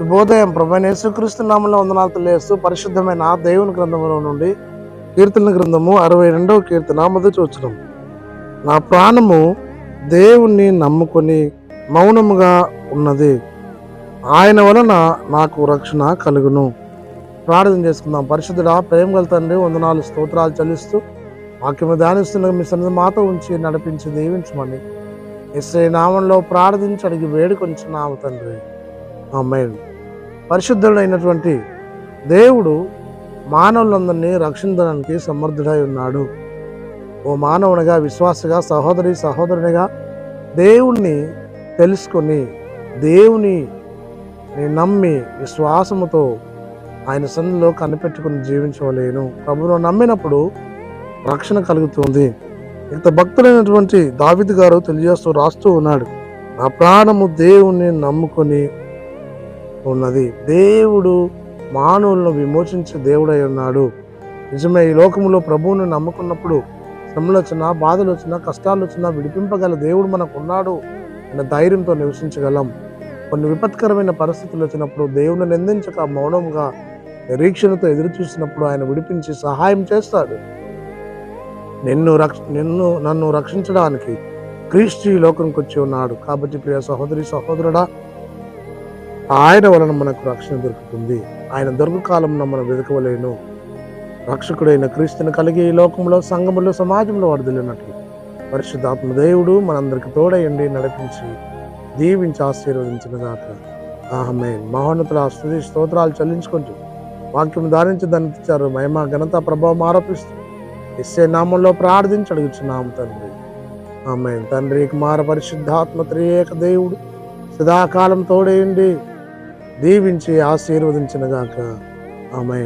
శుభోదయం ప్రభు యేసుక్రీస్తు నామంలో వందనాలు తెలియజేస్తూ పరిశుద్ధమైన ఆ దేవుని గ్రంథంలో నుండి కీర్తన గ్రంథము అరవై రెండవ కీర్తన మొదటి వచ్చిన నా ప్రాణము దేవుణ్ణి నమ్ముకొని మౌనముగా ఉన్నది. ఆయన వలన నాకు రక్షణ కలుగును. ప్రార్థన చేసుకుందాం. పరిశుద్ధుడా ప్రేమ గల తండ్రి వందనాలు స్తోత్రాలు చెల్లిస్తూ వాక్యము ధ్యానిస్తున్న మీ సన్నిధి మాతో ఉంచి నడిపించి దీవించమని. ఇస్రే నామంలో ప్రార్థించి అడిగి వేడుకొంచున్నాము తండ్రి. ఆమేన్. పరిశుద్ధుడైనటువంటి దేవుడు మానవులందరినీ రక్షించడానికి సమర్థుడై ఉన్నాడు. ఓ మానవునిగా విశ్వాసగా సహోదరి సహోదరునిగా దేవుణ్ణి తెలుసుకొని దేవుని నమ్మి విశ్వాసముతో ఆయన సన్నిలో కనిపెట్టుకుని జీవించవలేను. ప్రభువును నమ్మినప్పుడు రక్షణ కలుగుతుంది. ఇంత భక్తులైనటువంటి దావిద్ గారు తెలియజేస్తూ రాస్తూ ఉన్నాడు. నా ప్రాణము దేవుణ్ణి నమ్ముకొని ఉన్నది. దేవుడు మానవులను విమోచించే దేవుడై ఉన్నాడు. నిజమే ఈ లోకములో ప్రభువును నమ్ముకున్నప్పుడు శ్రమలు వచ్చినా బాధలు వచ్చినా కష్టాలు వచ్చినా విడిపింపగల దేవుడు మనకు ఉన్నాడు అనే ధైర్యంతో నివసించగలం. కొన్ని విపత్కరమైన పరిస్థితులు వచ్చినప్పుడు దేవుని నిందించక మౌనంగా నిరీక్షణతో ఎదురు చూసినప్పుడు ఆయన విడిపించి సహాయం చేస్తాడు. నిన్ను రక్ష నిన్ను నన్ను రక్షించడానికి క్రీస్తు ఈ లోకంకి వచ్చి ఉన్నాడు. కాబట్టి ప్రియ సహోదరి సహోదరుడా ఆయన వలన మనకు రక్షణ దొరుకుతుంది. ఆయన దొరుకు కాలంలో మనం వెతకవలేను రక్షకుడైన క్రీస్తుని కలిగి ఈ లోకంలో సంఘములో సమాజంలో వర్ధిల్లినట్లు. పరిశుద్ధాత్మ దేవుడు మనందరికి తోడయండి నడిపించి దీవించి ఆశీర్వదించిన దాక ఆమె మహోన్నతుల స్థుతి స్తోత్రాలు చెల్లించుకుంటూ వాక్యం ధారించి దాన్ని మహిమ ఘనత ప్రభావం ఆరోపిస్తూ ఇస్సే నామంలో ప్రార్థించి అడుగుచున్నాము తండ్రి. ఆమె తండ్రి కుమార పరిశుద్ధాత్మ త్రియేక దేవుడు సదాకాలం తోడేయండి దీవించి ఆశీర్వదించినగాక ఆమె